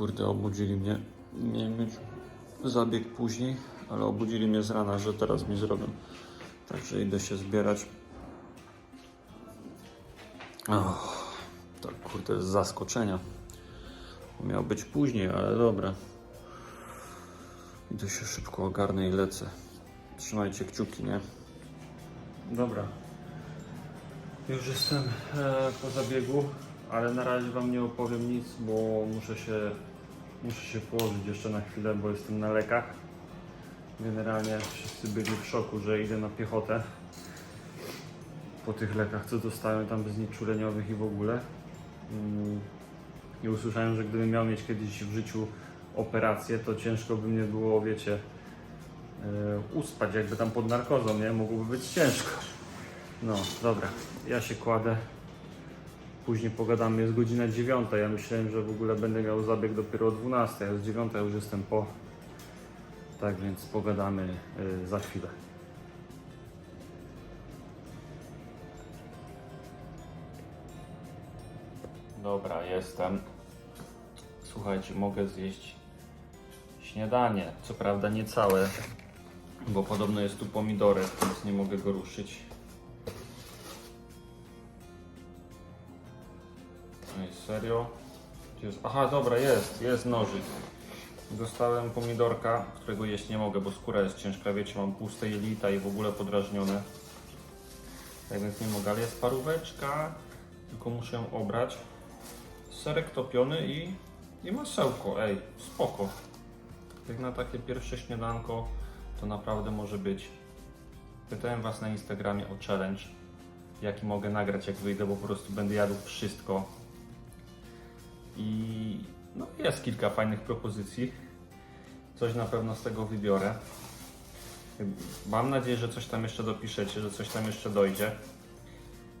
Kurde, obudzili mnie. Miałem mieć zabieg później, ale obudzili mnie z rana, że teraz mi zrobią. Także idę się zbierać. Och, tak kurde, z zaskoczenia. Miał być później, ale dobra. Idę się szybko ogarnę i lecę. Trzymajcie kciuki, nie? Dobra. Już jestem e, po zabiegu, ale na razie Wam nie opowiem nic, bo muszę się, muszę się położyć jeszcze na chwilę, bo jestem na lekach. Generalnie wszyscy byli w szoku, że idę na piechotę po tych lekach, co dostałem tam znieczuleniowych i w ogóle. Mm, I usłyszałem, że gdybym miał mieć kiedyś w życiu operację, to ciężko by mnie było, wiecie, e, uspać jakby tam pod narkozą, nie? Mogłoby być ciężko. No, dobra, ja się kładę. Później pogadamy, jest godzina dziewiąta. Ja myślałem, że w ogóle będę miał zabieg dopiero o 12, a jest dziewiąta, już jestem po. Tak więc pogadamy y, za chwilę. Dobra, jestem. Słuchajcie, mogę zjeść śniadanie. Co prawda nie całe, bo podobno jest tu pomidorek, więc nie mogę go ruszyć. Serio? Jest... Aha, dobra, jest, jest nożyk. Dostałem pomidorka, którego jeść nie mogę, bo skóra jest ciężka, wiecie, mam puste jelita i w ogóle podrażnione. Tak więc nie mogę, ale jest paróweczka, tylko muszę ją obrać. Serek topiony i, i masełko, ej, spoko. Jak na takie pierwsze śniadanko, to naprawdę może być. Pytałem Was na Instagramie o challenge, jaki mogę nagrać, jak wyjdę, bo po prostu będę jadł wszystko. Jest kilka fajnych propozycji. Coś na pewno z tego wybiorę. Mam nadzieję, że coś tam jeszcze dopiszecie, że coś tam jeszcze dojdzie.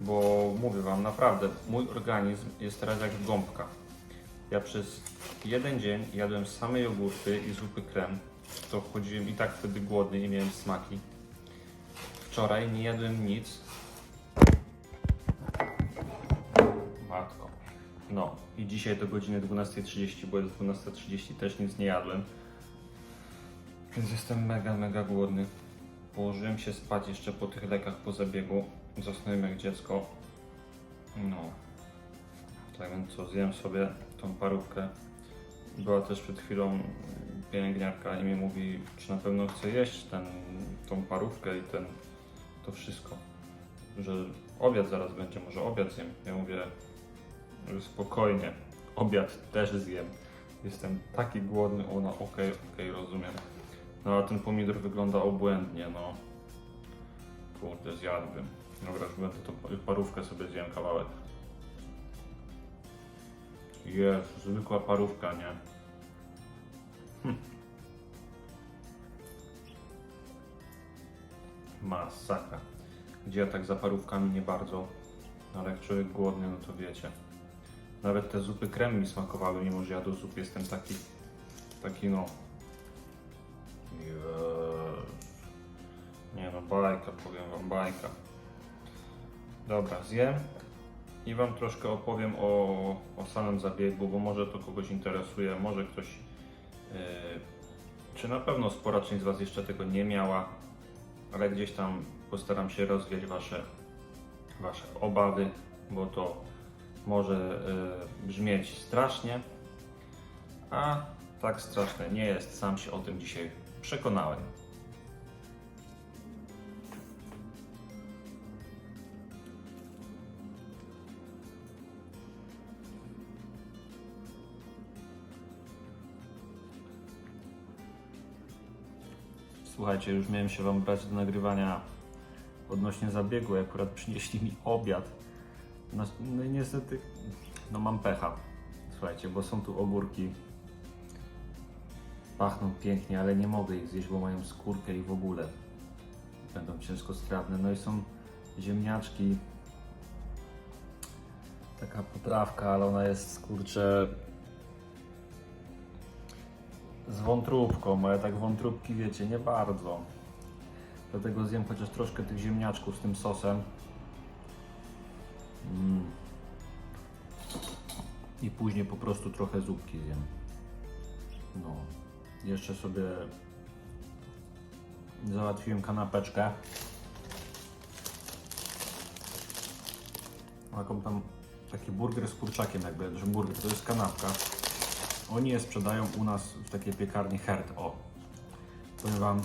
Bo mówię Wam, naprawdę, mój organizm jest teraz jak gąbka. Ja przez jeden dzień jadłem same jogurty i zupy krem. To chodziłem i tak wtedy głodny i miałem smaki. Wczoraj nie jadłem nic. Matko. No i dzisiaj do godziny 12.30, bo jest 12.30, też nic nie jadłem. Więc jestem mega, mega głodny. Położyłem się spać jeszcze po tych lekach po zabiegu. Zasnąłem jak dziecko. No. Tak więc co, zjem sobie tą parówkę. Była też przed chwilą pielęgniarka i mi mówi, czy na pewno chcę jeść ten, tą parówkę i ten, to wszystko. Że obiad zaraz będzie, może obiad zjem. Ja mówię, spokojnie, obiad też zjem. Jestem taki głodny, ona okej, okej, rozumiem. No a ten pomidor wygląda obłędnie, no. Kurde, zjadłbym. Dobra, już będę tą parówkę sobie zjem kawałek. Jest, zwykła parówka, nie? Hm. Gdzie ja tak za parówkami nie bardzo, ale jak człowiek głodny, no to wiecie. Nawet te zupy krem mi smakowały, mimo że ja do zup jestem taki, taki no. Jeez. Nie no, bajka, powiem wam, bajka. Dobra, zjem i wam troszkę opowiem o, o samym zabiegu, bo może to kogoś interesuje, może ktoś, yy, czy na pewno spora część z was jeszcze tego nie miała, ale gdzieś tam postaram się rozwiać wasze, wasze obawy, bo to może y, brzmieć strasznie, a tak straszne nie jest. Sam się o tym dzisiaj przekonałem. Słuchajcie, już miałem się Wam brać do nagrywania odnośnie zabiegu, akurat przynieśli mi obiad. No, no i niestety, no mam pecha. Słuchajcie, bo są tu ogórki. Pachną pięknie, ale nie mogę ich zjeść, bo mają skórkę i w ogóle będą ciężko strawne. No i są ziemniaczki. Taka poprawka, ale ona jest kurczę z wątróbką, ale tak wątróbki wiecie, nie bardzo. Dlatego zjem chociaż troszkę tych ziemniaczków z tym sosem. Mm. I później po prostu trochę zupki zjem. No, jeszcze sobie załatwiłem kanapeczkę. Taką tam taki burger z kurczakiem jakby, że burger to jest kanapka. Oni je sprzedają u nas w takiej piekarni Herd. O, powiem Wam,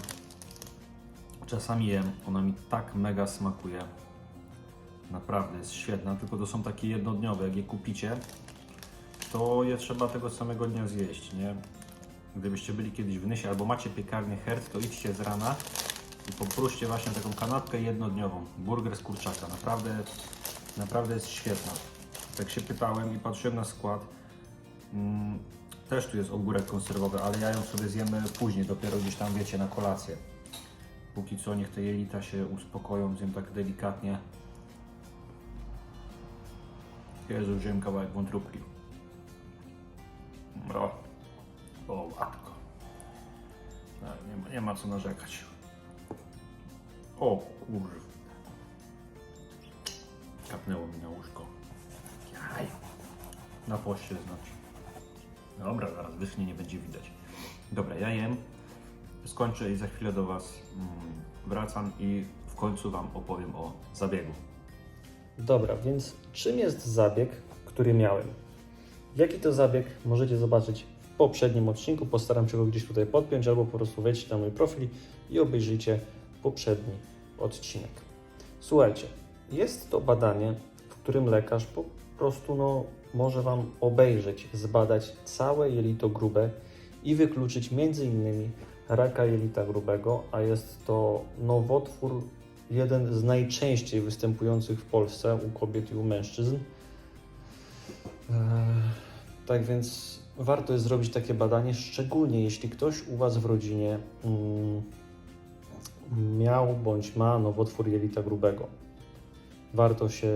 czasami jem, ona mi tak mega smakuje. Naprawdę jest świetna, tylko to są takie jednodniowe. Jak je kupicie, to je trzeba tego samego dnia zjeść, nie? Gdybyście byli kiedyś w Nysie albo macie piekarnię Herd, to idźcie z rana i poproście właśnie taką kanapkę jednodniową. Burger z kurczaka. Naprawdę, naprawdę jest świetna. Tak się pytałem i patrzyłem na skład. Mm, też tu jest ogórek konserwowy, ale ja ją sobie zjemy później, dopiero gdzieś tam wiecie, na kolację. Póki co niech te jelita się uspokoją, zjem tak delikatnie. Jezu, wziąłem kawałek wątróbki. O, o matko. Tak, nie, ma, nie ma co narzekać. O kurw. Kapnęło mi na łóżko. Jaj. Na poście znaczy. Dobra, zaraz wyschnie, nie będzie widać. Dobra, ja jem. Skończę i za chwilę do Was mm, wracam i w końcu Wam opowiem o zabiegu. Dobra, więc czym jest zabieg, który miałem? Jaki to zabieg możecie zobaczyć w poprzednim odcinku. Postaram się go gdzieś tutaj podpiąć, albo po prostu wejdźcie na mój profil i obejrzyjcie poprzedni odcinek. Słuchajcie, jest to badanie, w którym lekarz po prostu no, może Wam obejrzeć, zbadać całe jelito grube i wykluczyć m.in. raka jelita grubego, a jest to nowotwór jeden z najczęściej występujących w Polsce u kobiet i u mężczyzn. Eee, tak więc warto jest zrobić takie badanie, szczególnie jeśli ktoś u Was w rodzinie mm, miał bądź ma nowotwór jelita grubego. Warto się,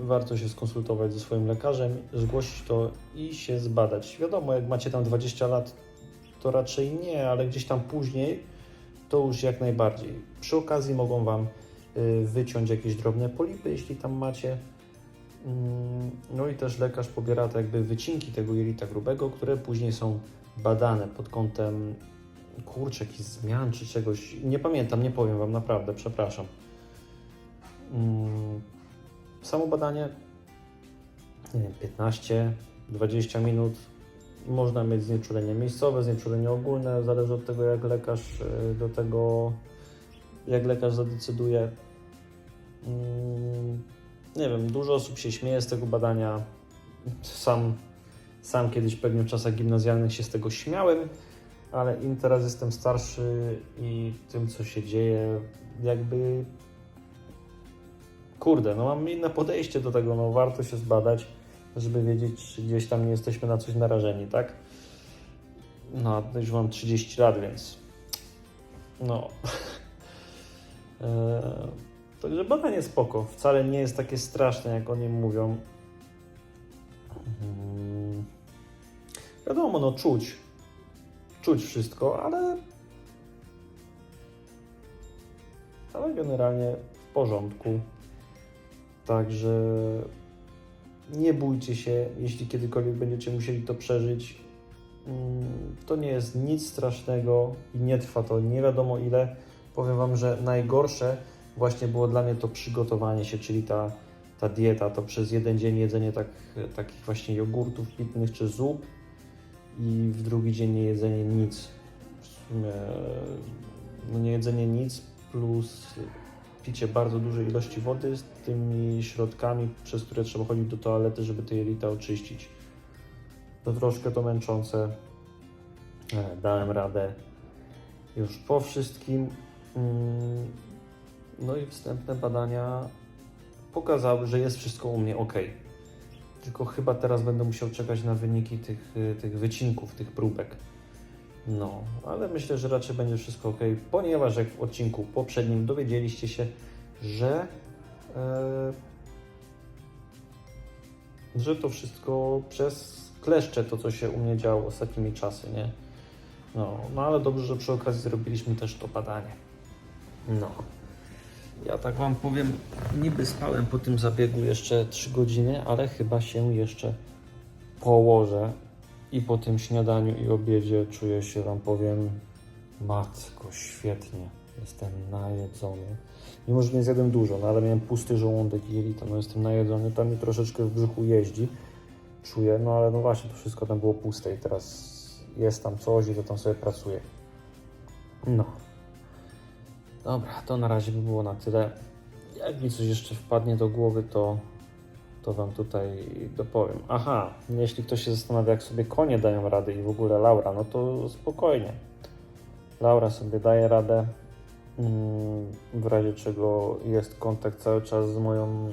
warto się skonsultować ze swoim lekarzem, zgłosić to i się zbadać. Wiadomo, jak macie tam 20 lat, to raczej nie, ale gdzieś tam później to już jak najbardziej. Przy okazji mogą Wam y, wyciąć jakieś drobne polipy, jeśli tam macie. Mm, No i też lekarz pobiera tak jakby wycinki tego jelita grubego, które później są badane pod kątem kurczę, jakichś zmian czy czegoś. Nie pamiętam, nie powiem Wam naprawdę, przepraszam. Mm, Samo badanie nie wiem, 15-20 minut. Można mieć znieczulenie miejscowe, znieczulenie ogólne, zależy od tego, jak lekarz y, do tego, jak lekarz zadecyduje. Mm, Nie wiem, dużo osób się śmieje z tego badania. Sam, sam kiedyś pewnie w czasach gimnazjalnych się z tego śmiałem, ale im teraz jestem starszy i tym, co się dzieje, jakby kurde, no mam inne podejście do tego, no warto się zbadać, żeby wiedzieć, czy gdzieś tam nie jesteśmy na coś narażeni, tak? No, już mam 30 lat, więc no. Eee, Także badanie spoko, wcale nie jest takie straszne, jak oni mówią. Mm. Wiadomo, no czuć, czuć wszystko, ale ale generalnie w porządku. Także nie bójcie się, jeśli kiedykolwiek będziecie musieli to przeżyć. Mm, To nie jest nic strasznego i nie trwa to nie wiadomo ile. Powiem Wam, że najgorsze właśnie było dla mnie to przygotowanie się, czyli ta, ta dieta, to przez jeden dzień jedzenie tak, takich właśnie jogurtów pitnych czy zup i w drugi dzień nie jedzenie nic. W sumie no nie jedzenie nic plus picie bardzo dużej ilości wody z tymi środkami, przez które trzeba chodzić do toalety, żeby te jelita oczyścić. To troszkę to męczące. E, Dałem radę już po wszystkim. Mm, No i wstępne badania pokazały, że jest wszystko u mnie ok. Tylko chyba teraz będę musiał czekać na wyniki tych, y, tych wycinków, tych próbek. No, ale myślę, że raczej będzie wszystko ok, ponieważ jak w odcinku poprzednim dowiedzieliście się, że, e, że to wszystko przez kleszcze, to co się u mnie działo ostatnimi czasy, nie? No, no ale dobrze, że przy okazji zrobiliśmy też to badanie. No. Ja tak Wam powiem, niby spałem po tym zabiegu jeszcze 3 godziny, ale chyba się jeszcze położę I po tym śniadaniu i obiedzie czuję się, Wam powiem, matko, świetnie. Jestem najedzony. Mimo, że nie zjadłem dużo, no ale miałem pusty żołądek i jelita, no jestem najedzony. Tam mi troszeczkę w brzuchu jeździ, czuję, no ale no właśnie, to wszystko tam było puste i teraz jest tam coś i to tam sobie pracuję. No. Dobra, to na razie by było na tyle. Jak mi coś jeszcze wpadnie do głowy, to, to Wam tutaj dopowiem. Aha, jeśli ktoś się zastanawia, jak sobie konie dają radę i w ogóle Laura, no to spokojnie. Laura sobie daje radę. Mm, W razie czego jest kontakt cały czas z moją,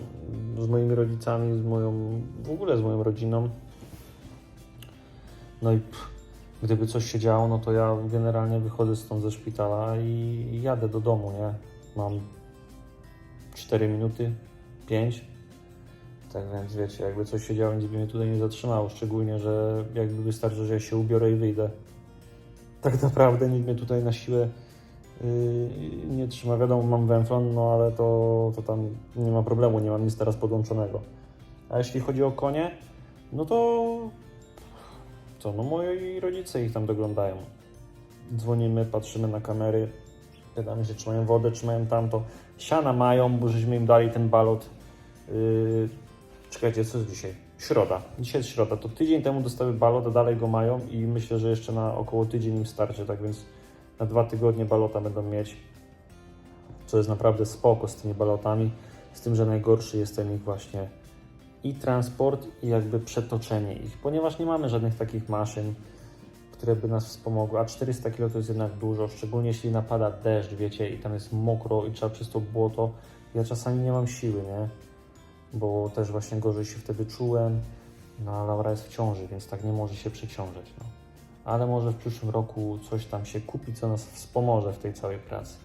z moimi rodzicami, z moją, w ogóle z moją rodziną. No i pff, gdyby coś się działo, no to ja generalnie wychodzę stąd ze szpitala i jadę do domu, nie? Mam 4 minuty, 5. Tak więc wiecie, jakby coś się działo, nic by mnie tutaj nie zatrzymało. Szczególnie, że jakby wystarczy, że ja się ubiorę i wyjdę. Tak naprawdę nikt mnie tutaj na siłę yy, nie trzyma. Wiadomo, mam węflon, no ale to, to tam nie ma problemu, nie mam nic teraz podłączonego. A jeśli chodzi o konie, no to co, no moi rodzice ich tam doglądają. Dzwonimy, patrzymy na kamery, pytamy się, czy mają wodę, czy mają tamto. Siana mają, bo żeśmy im dali ten balot. Yy, czekajcie, co jest dzisiaj? Środa. Dzisiaj jest środa. To tydzień temu dostały balot, a dalej go mają i myślę, że jeszcze na około tydzień im starczy, tak więc na dwa tygodnie balota będą mieć. Co jest naprawdę spoko z tymi balotami. Z tym, że najgorszy jest ten ich właśnie i transport, i jakby przetoczenie ich, ponieważ nie mamy żadnych takich maszyn, które by nas wspomogły, a 400 kg to jest jednak dużo, szczególnie jeśli napada deszcz, wiecie, i tam jest mokro i trzeba przez to błoto. Ja czasami nie mam siły, nie? Bo też właśnie gorzej się wtedy czułem, no Laura jest w ciąży, więc tak nie może się przeciążać, no. Ale może w przyszłym roku coś tam się kupi, co nas wspomoże w tej całej pracy.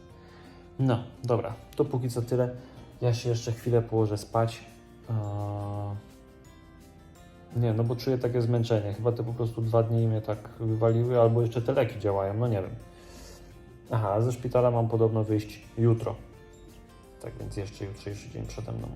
No, dobra, to póki co tyle. Ja się jeszcze chwilę położę spać. Eee, Nie, no bo czuję takie zmęczenie. Chyba te po prostu dwa dni mnie tak wywaliły, albo jeszcze te leki działają, no nie wiem. Aha, ze szpitala mam podobno wyjść jutro. Tak więc jeszcze jutrzejszy dzień przede mną.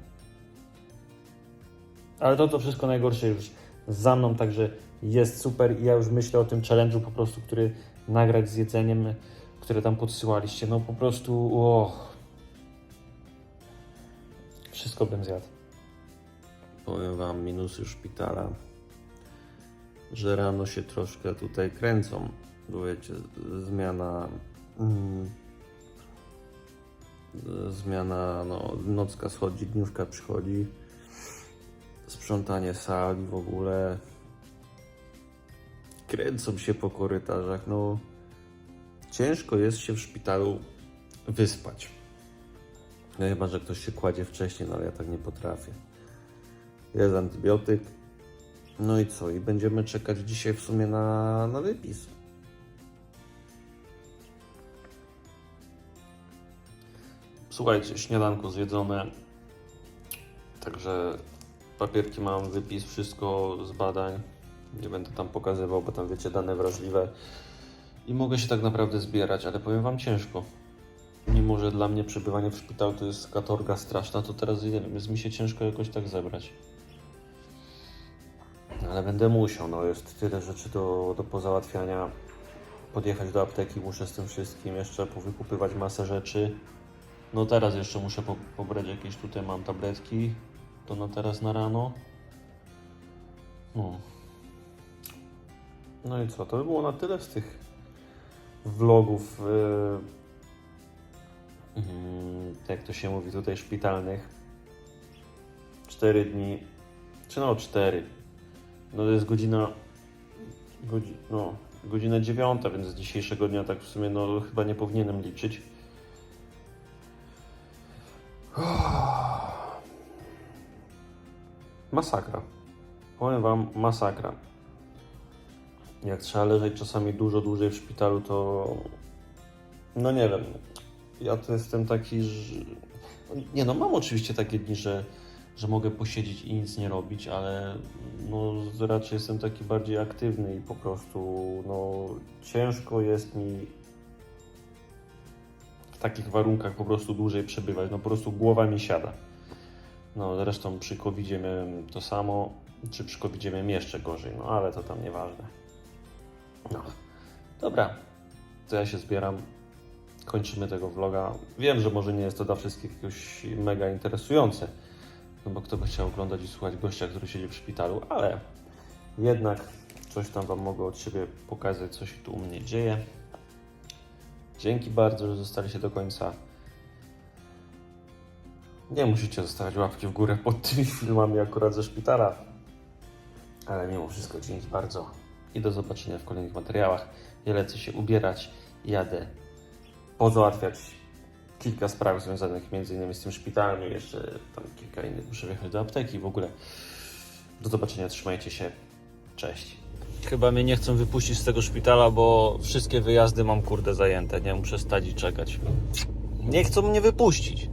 Ale to to wszystko najgorsze już za mną, także jest super i ja już myślę o tym challenge'u po prostu, który nagrać z jedzeniem, które tam podsyłaliście. No po prostu, o, wszystko bym zjadł. Powiem Wam minusy szpitala, że rano się troszkę tutaj kręcą, bo wiecie, zmiana mm, zmiana, no, nocka schodzi, dniówka przychodzi, sprzątanie sali w ogóle, kręcą się po korytarzach, no ciężko jest się w szpitalu wyspać. No chyba, że ktoś się kładzie wcześniej, no ale ja tak nie potrafię jest antybiotyk. No i co? I będziemy czekać dzisiaj w sumie na, na wypis. Słuchajcie, śniadanko zjedzone. Także papierki mam, wypis, wszystko z badań. Nie będę tam pokazywał, bo tam wiecie, dane wrażliwe. I mogę się tak naprawdę zbierać, ale powiem Wam ciężko. Mimo, że dla mnie przebywanie w szpitalu to jest katorga straszna, to teraz jest mi się ciężko jakoś tak zebrać. Ale będę musiał, no jest tyle rzeczy do, do pozałatwiania. Podjechać do apteki muszę z tym wszystkim, jeszcze powykupywać masę rzeczy. No teraz jeszcze muszę po, pobrać jakieś tutaj mam tabletki. To na teraz na rano. No. I co? To by było na tyle z tych vlogów. Yy, mm, jak to się mówi tutaj szpitalnych. Cztery dni. Czy no cztery. No to jest godzina. Godzi, no, godzina dziewiąta, więc z dzisiejszego dnia tak w sumie no chyba nie powinienem liczyć. Masakra. Powiem wam, masakra. Jak trzeba leżeć czasami dużo dłużej w szpitalu, to. No nie wiem. Ja to jestem taki, że. Nie no, mam oczywiście takie dni, że, że mogę posiedzieć i nic nie robić, ale no raczej jestem taki bardziej aktywny i po prostu no ciężko jest mi w takich warunkach po prostu dłużej przebywać. No po prostu głowa mi siada. No zresztą przy covid miałem to samo, czy przy covid miałem jeszcze gorzej, no ale to tam nieważne. Dobra, to ja się zbieram. Kończymy tego vloga. Wiem, że może nie jest to dla wszystkich jakoś mega interesujące, no bo kto by chciał oglądać i słuchać gościa, który siedzi w szpitalu, ale jednak coś tam Wam mogę od siebie pokazać, co się tu u mnie dzieje. Dzięki bardzo, że zostaliście do końca. Nie musicie zostawiać łapki w górę pod tymi filmami akurat ze szpitala. Ale mimo wszystko dzięki bardzo i do zobaczenia w kolejnych materiałach. Ja lecę się ubierać, jadę pozałatwiać kilka spraw związanych innymi z tym szpitalem i jeszcze tam kilka innych. Muszę wjechać do apteki w ogóle. Do zobaczenia, trzymajcie się. Cześć. Chyba mnie nie chcą wypuścić z tego szpitala, bo wszystkie wyjazdy mam kurde zajęte, nie? Muszę stać i czekać. Nie chcą mnie wypuścić.